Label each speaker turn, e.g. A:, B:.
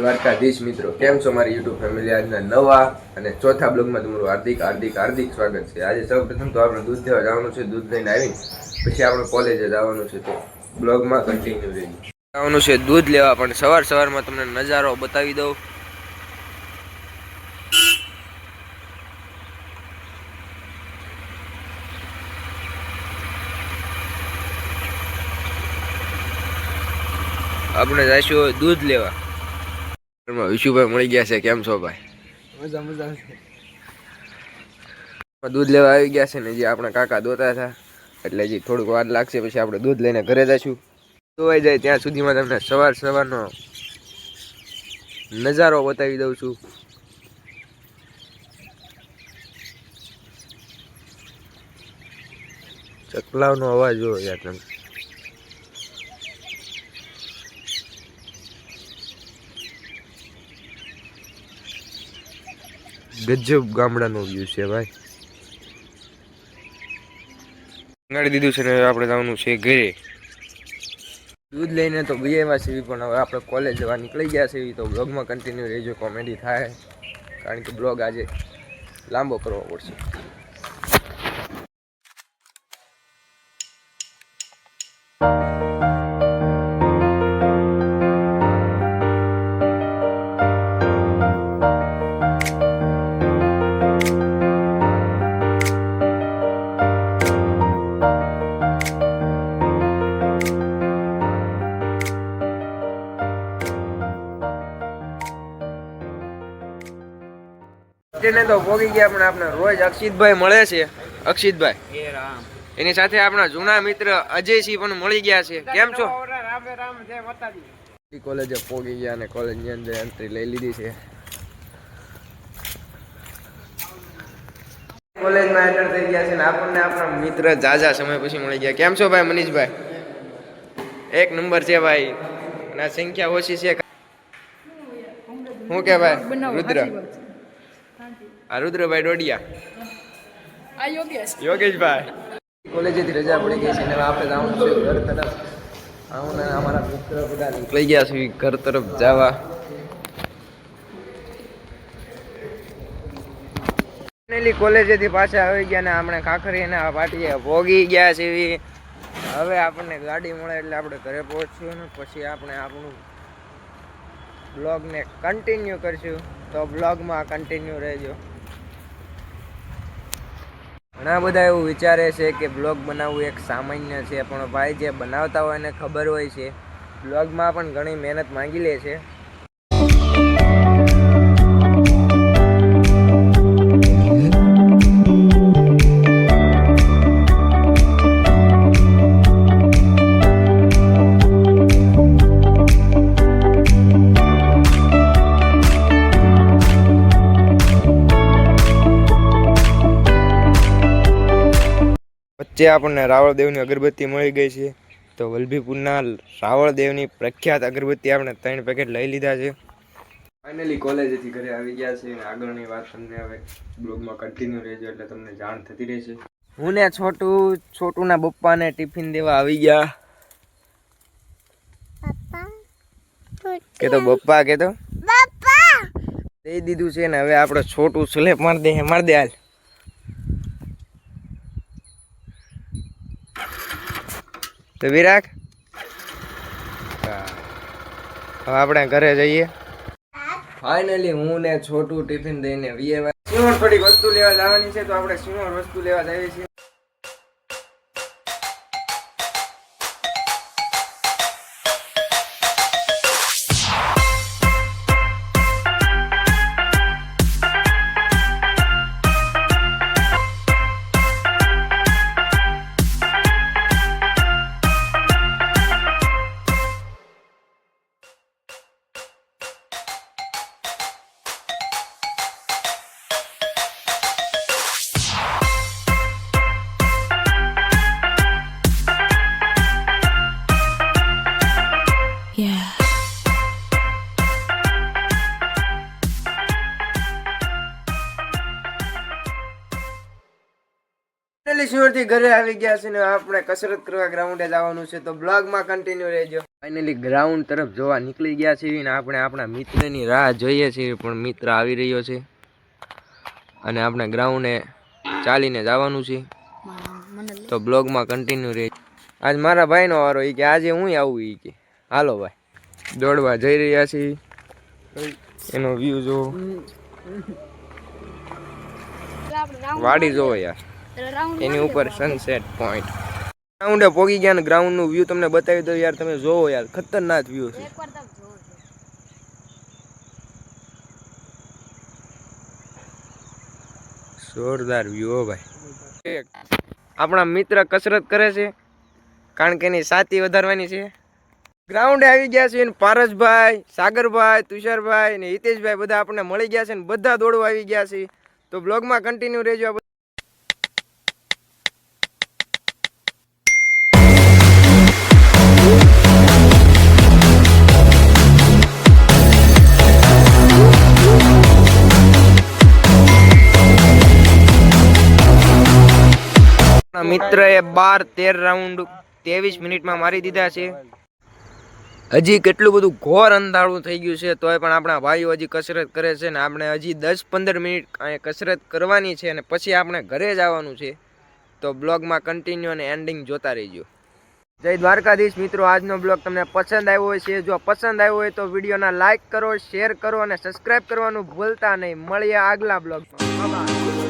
A: દ્વારકાધીશ મિત્રો. કેમ છો મારી યુટ્યુબ ફેમિલી? આજના નવા અને ચોથા બ્લોગમાં તમારું હાર્દિક હાર્દિક હાર્દિક સ્વાગત છે. આજે સૌ પ્રથમ તો આપણે દૂધ લેવા જવાનું છે. દૂધ લઈને આવી પછી આપણે કોલેજે જવાનું છે તો બ્લોગમાં કન્ટિન્યુ રહીએ જવાનું છે દૂધ લેવા, પણ સવાર સવારમાં તમને નજારો બતાવી દઉં. આપણે જઈશું દૂધ લેવા. વિશુભાઈ મળી ગયા છે. કેમ છો ભાઈ?
B: મજા મજા
A: દૂધ લેવા આવી ગયા છે ને જે આપણા કાકા દોતા હતા. એટલે હજી થોડુંક વાર લાગશે પછી આપણે દૂધ લઈને ઘરે જઈશું. ધોવાઈ જાય ત્યાં સુધીમાં તમને સવાર સવારનો નજારો બતાવી દઉં છું. ચકલાવનો અવાજ જોયો યાર તમે. ગજબ ગામડાનો વ્યૂ છે ભાઈ. ગાડી દીધું છે ને આપણે જવાનું છે ઘરે. દૂધ લઈને તો બે એવા સીવી પણ હવે આપણે કોલેજ જવા નીકળી ગયા છે તો બ્લોગમાં કન્ટિન્યુ રહેજો કોમેડી થાય. કારણ કે બ્લોગ આજે લાંબો કરવો પડશે. તેને તો ભોગી ગયા પણ આપણે રોજ અક્ષિતભાઈ મળે છે. અક્ષિતભાઈ
B: એ
A: એની સાથે આપણા જૂના મિત્ર અજયસિંહ પણ મળી ગયા છે. કેમ છો?
B: રામ રામ જય માતાજી
A: કોલેજે પોગી ગયા અને કોલેજની અંદર એન્ટ્રી લઈ લીધી છે. કોલેજમાં એન્ટર થઈ ગયા છે ને આપણને આપણા મિત્ર જાજા સમય પછી મળી ગયા. કેમ છો ભાઈ મનીષભાઈ? એક નંબર છે ભાઈ. અને સંખ્યા ઓછી છે. હું કે ભાઈ? રુદ્ર. આ રુદ્રભાઈ ડોડિયા.
C: આ યોગેશ.
A: યોગેશભાઈ. કોલેજેથી રજા પડી ગઈ છે અને આપણે જવાનું છે ઘર તરફ. હું ને અમારા મિત્ર બધા નીકળી ગયા છે ઘર તરફ જવા. ફાઇનલી કોલેજેથી પાછા આવી ગયા ને આપણે ખાખરીના પાટીએ ભોગી ગયા છે. હવે આપણને ગાડી મળે એટલે આપણે ઘરે પહોંચ્યું ને પછી આપણે આપણું બ્લોગને કન્ટિન્યુ કરશું. તો બ્લોગમાં કન્ટિન્યુ રહેજો. ઘણા બધા એવું વિચારે છે કે બ્લોગ બનાવવું એક સામાન્ય છે, પણ ભાઈ જે બનાવતા હોય એને ખબર હોય છે બ્લોગમાં પણ ઘણી મહેનત માંગી લે છે. વચ્ચે આપણને રાવળ દેવની અગરબત્તી મળી ગઈ છે તો વલભીપુરના રાવણ દેવની પ્રખ્યાત અગરબત્તી આપણે ત્રણ પેકેટ લઈ લીધા છે. ફાઇનલી કોલેજેથી ઘરે આવી ગયા છે અને આગળની વાત તમને હવે બ્લોગમાં કન્ટિન્યુ રહેજો એટલે તમને જાણ થતી રહેશે. હું ને છોટું છોટુના બપ્પાને ટિફિન દેવા આવી ગયા. કે તો પપ્પા કે તો? દઈ દીધું છે ને હવે આપણે છોટું સ્લેપ માર દે માર દે હાલ. તો વિરાગ? હવે આપણે ઘરે જઈએ. ફાઇનલી હું ને છોટું ટિફિન દઈને વીએ સિંહોર થોડીક વસ્તુ લેવા જવાની છે તો આપણે સિંહોર વસ્તુ લેવા જઈએ છીએ. ફાઇનલી સુરતથી ઘરે આવી ગયા છે ને આપણે કસરત કરવા ગ્રાઉન્ડે જવાનું છે તો બ્લોગમાં કન્ટિન્યુ રહેજો. ફાઇનલી ગ્રાઉન્ડ તરફ જોવા નીકળી ગયા છીએ ને આપણે આપણા મિત્રની રાહ જોઈએ છીએ પણ મિત્ર આવી રહ્યો છે. અને આપણે ગ્રાઉન્ડે ચાલીને જવાનું છે. તો બ્લોગમાં કન્ટિન્યુ રહે આજ મારા ભાઈનો વારો એ કે આજે હું આવું એ કે. હાલો ભાઈ દોડવા જઈ રહ્યા છીએ. એનો વ્યૂ જો વાડી જોવો યાર. એની ઉપર સનસેટ પોઈન્ટ ગ્રાઉન્ડે પોગી ગયા ને ગ્રાઉન્ડનું વ્યૂ તમને બતાવી દઉં યાર તમે જોવો યાર ખતરનાક વ્યૂ છે. જોરદાર વ્યૂ ભાઈ. આપણા મિત્ર કસરત કરે છે કારણ કે એની સાતી વધારવાની છે. ગ્રાઉન્ડ આવી ગયા છે ને પારસભાઈ સાગરભાઈ તુષારભાઈ ને હિતેશભાઈ બધા આપણને મળી ગયા છે ને બધા દોડવા આવી ગયા છે. તો બ્લોગમાં કન્ટિન્યુ રહેજો મિત્રએ બાર તેર રાઉન્ડ ત્રેવીસ મિનિટમાં મારી દીધા છે. હજી કેટલું બધું ઘોર અંધારું થઈ ગયું છે, તોય પણ આપણા ભાઈઓ હજી કસરત કરે છે ને આપણે હજી દસ પંદર મિનિટ કસરત કરવાની છે અને પછી આપણે ઘરે જવાનું છે. તો બ્લોગમાં કન્ટિન્યુ અને એન્ડિંગ જોતા રહેજો. જય દ્વારકાધીશ મિત્રો, આજનો બ્લોગ તમને પસંદ આવ્યો હોય છે. જો પસંદ આવ્યો હોય તો વિડીયોના લાઇક કરો, શેર કરો અને સબસ્ક્રાઇબ કરવાનું ભૂલતા નહીં. મળીએ આગલા બ્લોગમાં.